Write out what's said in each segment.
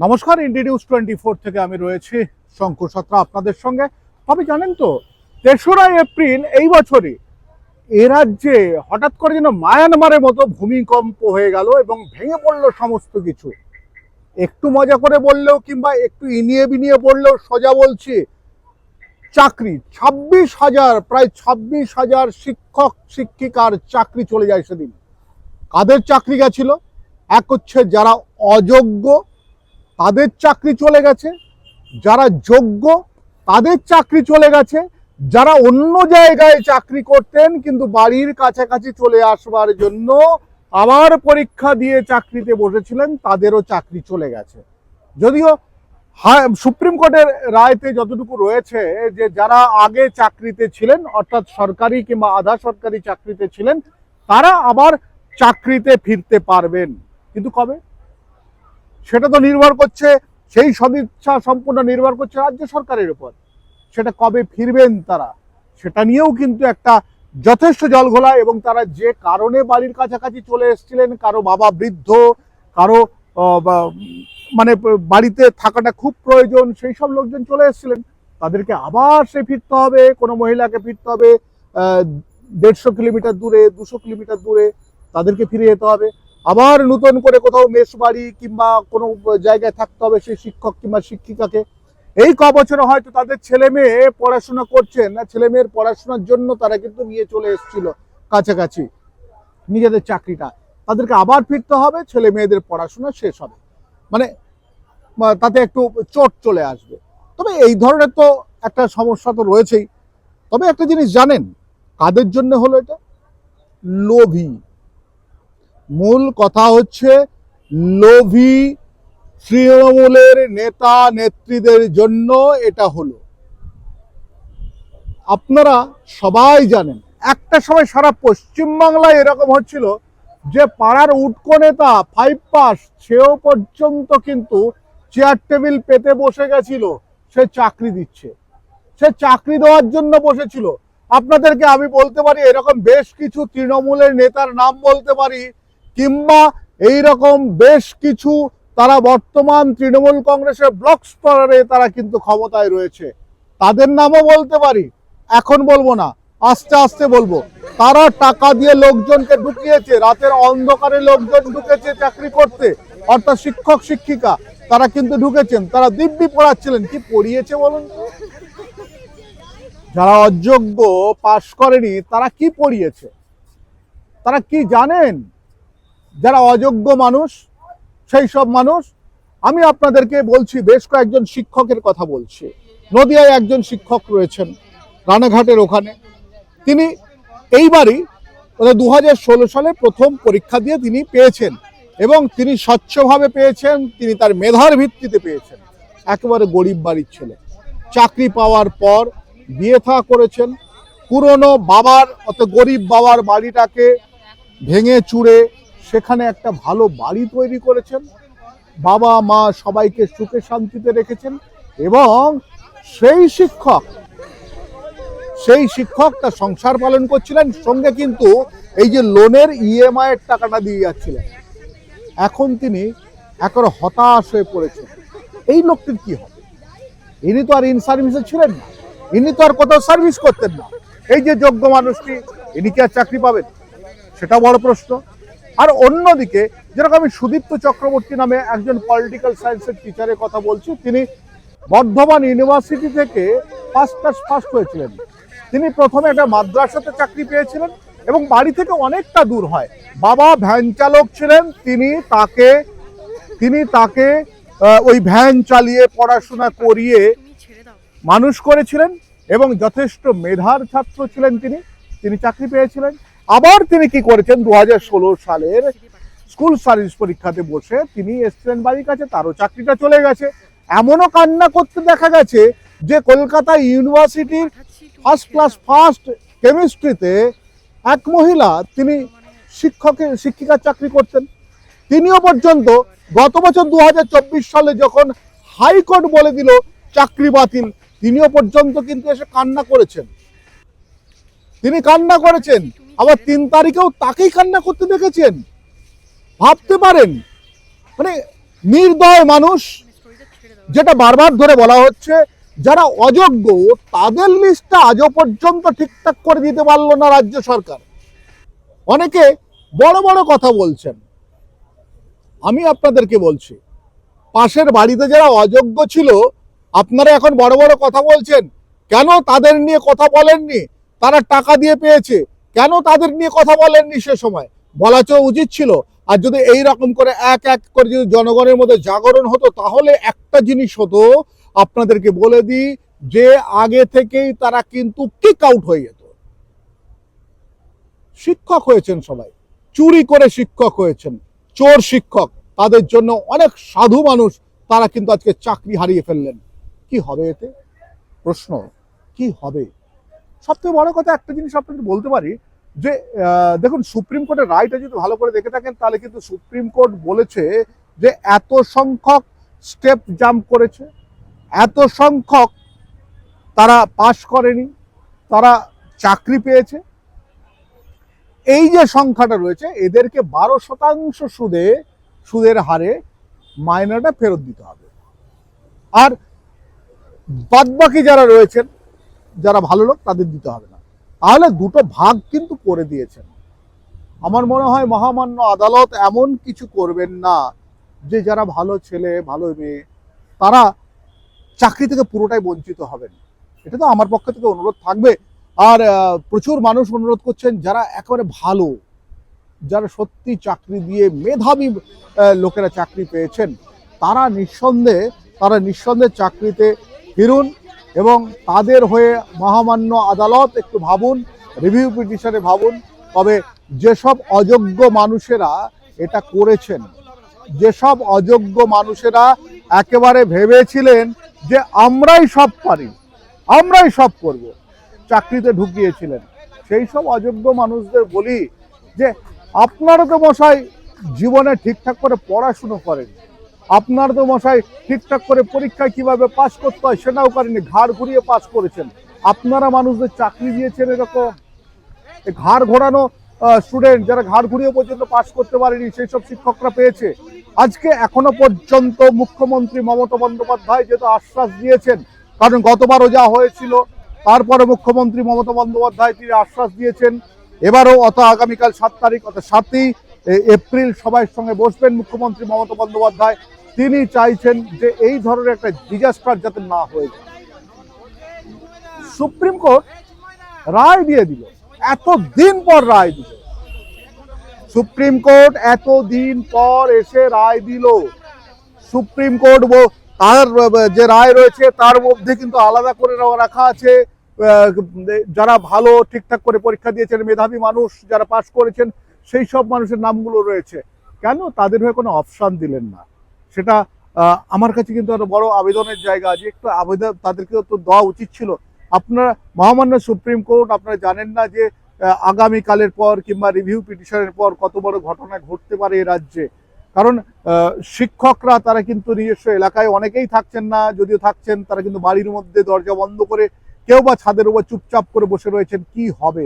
নমস্কার ইন্ডি news twenty four থেকে আমি রয়েছি শঙ্কু সত্রা আপনাদের সঙ্গে। তবে জানেন তো, তেসরা এপ্রিল এই বছরই এ রাজ্যে হঠাৎ করে যেন মায়ানমারের মতো ভূমিকম্প হয়ে গেল এবং ভেঙে পড়ল সমস্ত কিছু। একটু মজা করে বললেও কিংবা একটু ইনিয়ে বিনিয়ে বললেও সোজা বলছি, চাকরি, ছাব্বিশ হাজার, প্রায় ছাব্বিশ হাজার শিক্ষক, শিক্ষিকার চাকরি চলে যায় সেদিন। কাদের চাকরি গেছিল? এক হচ্ছে যারা অযোগ্য তাদের চাকরি চলে গেছে, যারা যোগ্য তাদের চাকরি চলে গেছে, যারা অন্য জায়গায় চাকরি করতেন কিন্তু বাড়ির কাছাকাছি চলে আসবার জন্য আবার পরীক্ষা দিয়ে চাকরিতে বসেছিলেন, তাদেরও চাকরি চলে গেছে। যদিও সুপ্রিম কোর্টের রায়তে যতটুকু রয়েছে যে যারা আগে চাকরিতে ছিলেন, অর্থাৎ সরকারি কিংবা আধা সরকারি চাকরিতে ছিলেন, তারা আবার চাকরিতে ফিরতে পারবেন। কিন্তু কবে? সেটা তো নির্ভর করছে, সেই সদিচ্ছা সম্পূর্ণ নির্ভর করছে রাজ্য সরকারের উপর। সেটা কবে ফিরবেন তারা, সেটা নিয়েও কিন্তু একটা যথেষ্ট জলঘোলা এবং তারা যে কারণে বাড়ির কাছাকাছি চলে এসেছিলেন, কারও বাবা বৃদ্ধ, কারও মানে বাড়িতে থাকাটা খুব প্রয়োজন, সেই সব লোকজন চলে এসেছিলেন। তাদেরকে আবার সে ফিরতে হবে, কোনো মহিলাকে ফিরতে হবে দেড়শো কিলোমিটার দূরে, দুশো কিলোমিটার দূরে, তাদেরকে ফিরে যেতে হবে। আবার নতুন করে কোথাও মেস বাড়ি কিংবা কোনো জায়গায় থাকতে হবে সেই শিক্ষক কিংবা শিক্ষিকাকে। এই ক বছরে হয়তো তাদের ছেলে মেয়ে পড়াশোনা করছেন না, ছেলে মেয়ের পড়াশোনার জন্য তারা কিন্তু নিয়ে চলে এসেছিল কাছাকাছি নিজেদের চাকরিটা। তাদেরকে আবার ফিরতে হবে, ছেলে মেয়েদের পড়াশোনা শেষ হবে। মানে তাতে একটু চোট চলে আসবে। তবে এই ধরনের তো একটা সমস্যা তো রয়েছেই। তবে একটা জিনিস জানেন, কাদের জন্য হলো এটা? লোভী। মূল কথা হচ্ছে, লোভী তৃণমূলের নেতা নেত্রীদের জন্য এটা হলো। আপনারা সবাই জানেন, একটা সময় সারা পশ্চিমবাংলায় এরকম হচ্ছিল যে পাড়ার উটকো নেতা ফাইভ পাস সেও পর্যন্ত কিন্তু চেয়ার টেবিল পেতে বসে গেছিল, সে চাকরি দিচ্ছে। সে চাকরি দেওয়ার জন্য বসেছিল। আপনাদেরকে আমি বলতে পারি, এরকম বেশ কিছু তৃণমূলের নেতার নাম বলতে পারি কিংবা এই রকম বেশ কিছু তারা বর্তমান তৃণমূল কংগ্রেসের ব্লক স্তরে তারা কিন্তু ক্ষমতায় রয়েছে। তাদের নামও বলতে পারি, এখন বলব না, আস্তে আস্তে বলব। তারা টাকা দিয়ে লোকজনকে ঢুকিয়েছে, রাতের অন্ধকারে লোকজন ঢুকেছে চাকরি করতে, অর্থাৎ শিক্ষক, শিক্ষিকা, তারা কিন্তু ঢুকেছেন, তারা দিব্যি পড়াচ্ছিলেন। কি পড়িয়েছে বলুন? যারা অযোগ্য, পাশ করেনি, তারা কি পড়িয়েছে? তারা কি জানেন? যারা অযোগ্য মানুষ, সেই সব মানুষ, আমি আপনাদেরকে বলছি, বেশ কয়েকজন শিক্ষকের কথা বলছি। নদিয়ায় একজন শিক্ষক রয়েছেন, রানাঘাটের ওখানে। তিনি এইবারই দু হাজার ষোলো সালে প্রথম পরীক্ষা দিয়ে তিনি পেয়েছেন এবং তিনি স্বচ্ছভাবে পেয়েছেন, তিনি তার মেধার ভিত্তিতে পেয়েছেন। একেবারে গরিব বাড়ির ছেলে। চাকরি পাওয়ার পর বিয়ে থা করেছেন। পুরনো বাবার, অত গরিব বাবার বাড়িটাকে ভেঙে চুড়ে সেখানে একটা ভালো বাড়ি তৈরি করেছেন। বাবা, মা সবাইকে সুখে শান্তিতে রেখেছেন এবং সেই শিক্ষক সেই শিক্ষক তার সংসার পালন করছিলেন, সঙ্গে কিন্তু এই যে লোনের ইএমআই এর টাকাটা দিয়ে যাচ্ছিলেন। এখন তিনি একবার হতাশ হয়ে পড়েছেন। এই লোকটির কি হবে? ইনি তো আর ইন সার্ভিসে ছিলেন না। ইনি তো আর কোথাও সার্ভিস করতেন না। এই যে যোগ্য মানুষটি, ইনি কি আর চাকরি পাবেন? সেটা বড় প্রশ্ন। আর অন্যদিকে, যেরকম আমি সুদীপ্ত চক্রবর্তী নামে একজন পলিটিক্যাল সায়েন্সের টিচারের কথা বলছি, তিনি বর্ধমান ইউনিভার্সিটি থেকে ফার্স্ট ক্লাস ফার্স্ট হয়েছিলেন। তিনি প্রথমে একটা মাদ্রাসাতে চাকরি পেয়েছিলেন এবং বাড়ি থেকে অনেকটা দূর হয়। বাবা ভ্যান চালক ছিলেন, তিনি তাকে তিনি তাকে ওই ভ্যান চালিয়ে পড়াশোনা করিয়ে মানুষ করেছিলেন এবং যথেষ্ট মেধার ছাত্র ছিলেন তিনি। তিনি চাকরি পেয়েছিলেন। আবার তিনি কি করেছেন? দু হাজার ষোলো সালের স্কুল সার্ভিস পরীক্ষাতে বসে তিনি এসছিলেন বাড়ির কাছে, তারও চাকরিটা চলে গেছে। এমনও কান্না করতে দেখা গেছে যে কলকাতা ইউনিভার্সিটির ফার্স্ট ক্লাস, ফার্স্ট কেমিস্ট্রিতে এক মহিলা তিনি শিক্ষকের শিক্ষিকার চাকরি করতেন। তিনিও পর্যন্ত গত বছর দু হাজার চব্বিশ সালে যখন হাইকোর্ট বলে দিল চাকরি বাতিল, তিনিও পর্যন্ত কিন্তু এসে কান্না করেছেন। তিনি কান্না করেছেন আবার তিন তারিখেও তাকেই কান্না করতে দেখেছেন। ভাবতে পারেন। মানে নির্দয় মানুষ, যেটা বারবার ধরে বলা হচ্ছে, যারা অযোগ্য, তাদের লিস্টটা আজও পর্যন্ত ঠিকঠাক করে দিতে পারল না রাজ্য সরকার। অনেকে বড় বড় কথা বলছেন। আমি আপনাদেরকে বলছি, পাশের বাড়িতে যারা অযোগ্য ছিল, আপনারা এখন বড় বড় কথা বলছেন। কেন তাদের নিয়ে কথা বলেননি? তারা টাকা দিয়ে পেয়েছে। কেন তাদের নিয়ে কথা বলেননি সে সময়? বলা তো উচিত ছিল, আর যদি এই রকম করে এক এক করে যদি জনগণের মধ্যে জাগরণ হতো, তাহলে একটা জিনিস হতো, আপনাদেরকে বলে দিই, যে আগে থেকেই তারা কিন্তু কিক আউট হয়ে যেত। শিক্ষক হয়েছেন সবাই, চুরি করে শিক্ষক হয়েছেন, চোর শিক্ষক, তাদের জন্য অনেক সাধু মানুষ তারা কিন্তু আজকে চাকরি হারিয়ে ফেললেন। কি হবে এতে? প্রশ্ন, কি হবে? সবথেকে বড় কথা একটা জিনিস আপনাকে বলতে পারি যে দেখুন, সুপ্রিম কোর্টের রায়টা যদি ভালো করে দেখে থাকেন, তাহলে কিন্তু সুপ্রিম কোর্ট বলেছে যে এত সংখ্যক স্টেপ জাম্প করেছে, এত সংখ্যক তারা পাশ করেনি, তারা চাকরি পেয়েছে। এই যে সংখ্যাটা রয়েছে, এদেরকে বারো শতাংশ সুদে, সুদের হারে মাইনাটা ফেরত দিতে হবে। আর বাদবাকি যারা রয়েছেন যারা ভালো লোক, তাদের দিতে হবে না। তাহলে দুটো ভাগ কিন্তু করে দিয়েছেন। আমার মনে হয় মহামান্য আদালত এমন কিছু করবেন না যে যারা ভালো ছেলে, ভালো মেয়ে, তারা চাকরি থেকে পুরোটাই বঞ্চিত হবেন। এটা তো আমার পক্ষ থেকে অনুরোধ থাকবে। আর প্রচুর মানুষ অনুরোধ করছেন যারা একেবারে ভালো, যারা সত্যি চাকরি দিয়ে মেধাবী লোকেরা চাকরি পেয়েছেন, তারা নিঃসন্দেহে তারা নিঃসন্দেহে চাকরিতে ফিরুন। এবং তাদের হয়ে মহামান্য আদালত একটু ভাবুন রিভিউ পিটিশনে ভাবুন। তবে যেসব অযোগ্য মানুষেরা এটা করেছেন, যেসব অযোগ্য মানুষেরা একেবারে ভেবেছিলেন যে আমরাই সব পারি, আমরাই সব করব, চাকরিতে ঢুকিয়েছিলেন। সেই সব অযোগ্য মানুষদের বলি যে আপনারা তো মশাই জীবনে ঠিকঠাক করে পড়াশুনো করেন আপনার তো মশাই ঠিকঠাক করে পরীক্ষায় কীভাবে পাশ করতে হয় সেটাও করেনি ঘাড় ঘুরিয়ে পাশ করেছেন। আপনারা মানুষদের চাকরি দিয়েছেন এরকম। ঘাড় ঘোরানো স্টুডেন্ট যারা ঘাড় ঘুরিয়ে পর্যন্ত পাশ করতে পারেনি সেই সব শিক্ষকরা পেয়েছে। আজকে এখনও পর্যন্ত মুখ্যমন্ত্রী মমতা বন্দ্যোপাধ্যায় যেহেতু আশ্বাস দিয়েছেন, কারণ গতবারও যা হয়েছিল তারপরে মুখ্যমন্ত্রী মমতা বন্দ্যোপাধ্যায় তিনি আশ্বাস দিয়েছেন। এবারও অত আগামীকাল সাত তারিখ, অর্থাৎ সাতই এপ্রিল সবাইয়ের সঙ্গে বসবেন মুখ্যমন্ত্রী মমতা বন্দ্যোপাধ্যায়। তিনি চাইছেন যে এই ধরনের একটা ডিজাস্টার যাতে না হয়ে যায়। সুপ্রিম কোর্ট রায় দিয়ে দিল। এত দিন পর রায় দিল। সুপ্রিম কোর্ট এত দিন পর এসে রায় দিল। সুপ্রিম কোর্ট তার, যে রায় রয়েছে, তার মধ্যে কিন্তু আলাদা করে রাখা আছে। যারা ভালো ঠিকঠাক করে পরীক্ষা দিয়েছেন, মেধাবী মানুষ যারা পাশ করেছেন, সেই সব মানুষের নামগুলো রয়েছে। কেন? তাদের হয়ে কোনো অপশান দিলেন না। সেটা আমার কাছে কিন্তু একটা বড় আবেদনের জায়গা যে একটু আবেদন তাদেরকে তো দেওয়া উচিত ছিল। আপনারা, মহামান্য সুপ্রিম কোর্ট আপনারা জানেন না যে আগামীকালের পর কিংবা রিভিউ পিটিশনের পর কত বড় ঘটনা ঘটতে পারে এই রাজ্যে। কারণ শিক্ষকরা তারা কিন্তু নিজস্ব এলাকায় অনেকেই থাকছেন না, যদিও থাকছেন, তারা কিন্তু বাড়ির মধ্যে দরজা বন্ধ করে কেউ বা ছাদের উপর চুপচাপ করে বসে রয়েছেন, কি হবে?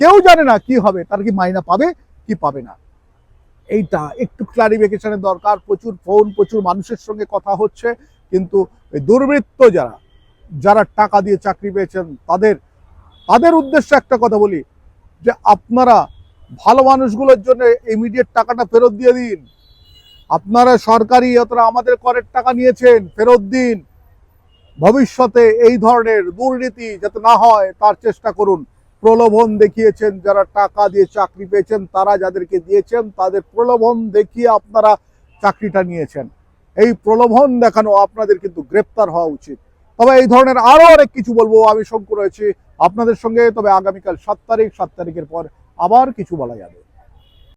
কেউ জানে না কি হবে, তারা কি মাইনা পাবে, কি পাবে না। এইটা একটু ক্লারিফিকেশনের দরকার। প্রচুর ফোন প্রচুর মানুষের সঙ্গে কথা হচ্ছে, কিন্তু এই দুর্বৃত্ত যারা যারা টাকা দিয়ে চাকরি পেয়েছেন, তাদের তাদের উদ্দেশ্যে একটা কথা বলি, যে আপনারা ভালো মানুষগুলোর জন্য ইমিডিয়েট টাকাটা ফেরত দিয়ে দিন। আপনারা সরকারি অথবা আমাদের করের টাকা নিয়েছেন, ফেরত দিন। ভবিষ্যতে এই ধরনের দুর্নীতি যাতে না হয়, তার চেষ্টা করুন। প্রলোভন দেখিয়েছেন, যারা টাকা দিয়ে চাকরি পেয়েছেন, তারা যাদেরকে দিয়েছেন, তাদের প্রলোভন দেখিয়ে আপনারা চাকরিটা নিয়েছেন। এই প্রলোভন দেখানো আপনাদের কিন্তু গ্রেপ্তার হওয়া উচিত। তবে এই ধরনের আরও অনেক কিছু বলব, আমি শঙ্কু রয়েছি আপনাদের সঙ্গে, তবে আগামীকাল সাত তারিখ, সাত তারিখের পর আবার কিছু বলা যাবে।